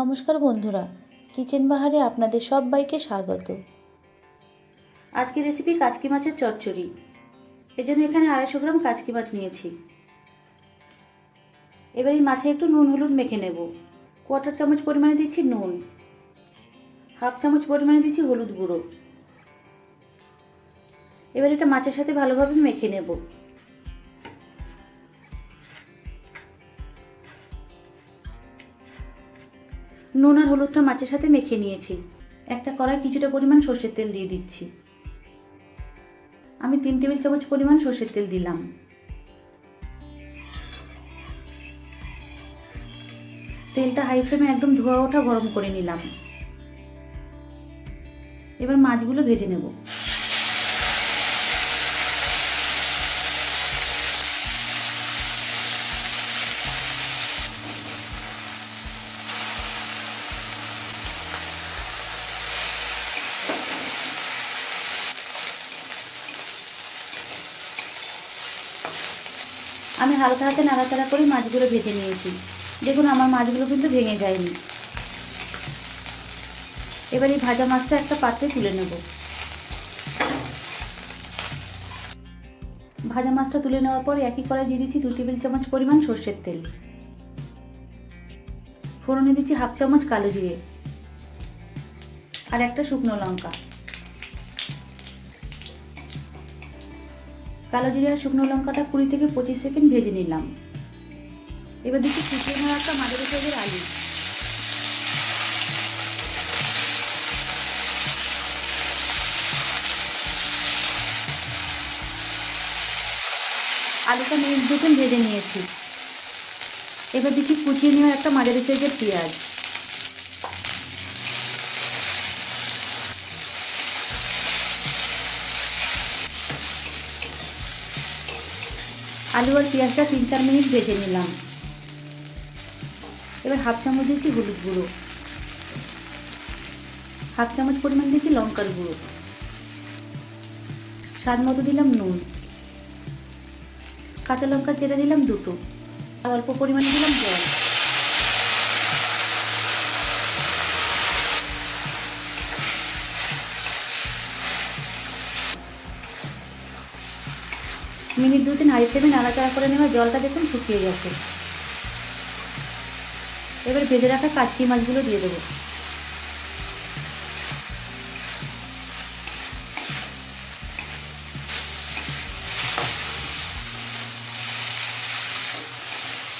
নমস্কার বন্ধুরা, কিচেন বাহারে আপনাদের সবাইকে স্বাগত। আজকের রেসিপি কাচকি মাছের চচ্চড়ি। এজন্য এখানে আড়াইশো গ্রাম কাচকি মাছ নিয়েছি। এবার এই মাছে একটু নুন হলুদ মেখে নেব। কোয়াটার চামচ পরিমাণে দিচ্ছি নুন। হাফ চামচ পরিমাণে দিচ্ছি হলুদ গুঁড়ো। এবার এটা মাছের সাথে ভালোভাবে মেখে নেব। নুন আর হলুদটা মাছের সাথে মেখে নিয়েছি। একটা কড়াই কিছুটা পরিমাণ সর্ষের তেল দিয়ে দিচ্ছি। আমি তিন টেবিল চামচ পরিমাণ সর্ষের তেল দিলাম। তেলটা হাই ফ্লেমে একদম ধোয়া ওঠা গরম করে নিলাম। এবার মাছগুলো ভেজে নেব। আমি হালকা হাতে নাড়াচাড়া করে মাছগুলো ভেজে নিয়েছি। দেখুন, আমার মাছগুলো কিন্তু ভেঙে যায়নি। এবার এই ভাজা মাছটা একটা পাত্রে তুলে নেব। ভাজা মাছটা তুলে নেওয়ার পর একই কড়াই দিয়ে দিচ্ছি দু টেবিল চামচ পরিমাণ সর্ষের তেল। ফোড়নে দিচ্ছি হাফ চামচ কালো জিরে আর একটা শুকনো লঙ্কা। কালো জিরে শুকনো লঙ্কাটা কুড়ি থেকে পঁচিশ সেকেন্ড ভেজে নিলাম। এবার দিচ্ছি কুচিয়ে নেওয়া একটা মাঝারি সাইজের আলু। আলুটা মিনিট দুটো ভেজে নিয়েছি। এবার দিচ্ছি কুচিয়ে নেওয়া একটা মাঝারি সাইজের পেঁয়াজ। আলু আর পেঁয়াজটা তিন চার মিনিট ভেজে নিলাম। এবার হাফ চামচ দিয়েছি হলুদ গুঁড়ো। হাফ চামচ পরিমাণ দিচ্ছি লঙ্কার গুঁড়ো। স্বাদ মতো দিলাম নুন। কাঁচা লঙ্কা চেরা দিলাম দুটো। আর অল্প পরিমাণে দিলাম জল। মিনিট দু তিন হাই ফ্লেমে নাড়াচাড়া করে নেওয়া জলটা দেখুন শুকিয়ে গেছে। এবার ভেজে রাখা কাচকি মাছগুলো দিয়ে দেবো।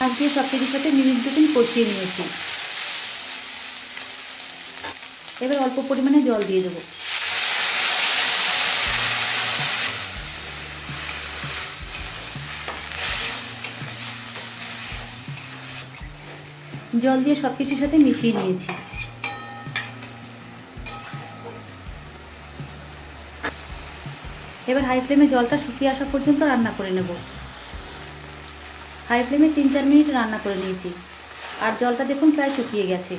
মাছ দিয়ে সব সাথে মিনিট দু তিন কষিয়ে নিয়েছি। এবার অল্প পরিমাণে জল দিয়ে দেবো। জল দিয়ে সব কিছুর সাথে মিশিয়ে নিয়েছি। এবার হাই ফ্লেমে জলটা শুকিয়ে আসা পর্যন্ত রান্না করে নেব। হাই ফ্লেমে তিন চার মিনিট রান্না করে নিয়েছি। আর জলটা দেখুন প্রায় শুকিয়ে গেছে।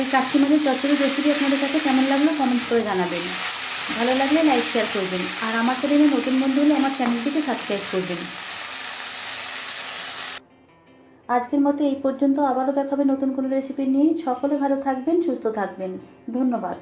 এই কাশি মাছের চচ্চড়ি রেসিপি আপনাদের কাছে কেমন লাগল কমেন্ট করে জানাবেন। ভালো লাগলে লাইক শেয়ার করবেন। আর আমার চ্যানেলে নতুন বন্ধু হলে আমার চ্যানেলটিকে সাবস্ক্রাইব করবেন। আজকের মতো এই পর্যন্ত। আবারও দেখাবে নতুন কোনো রেসিপি নিয়ে। সকলে ভালো থাকবেন, সুস্থ থাকবেন। ধন্যবাদ।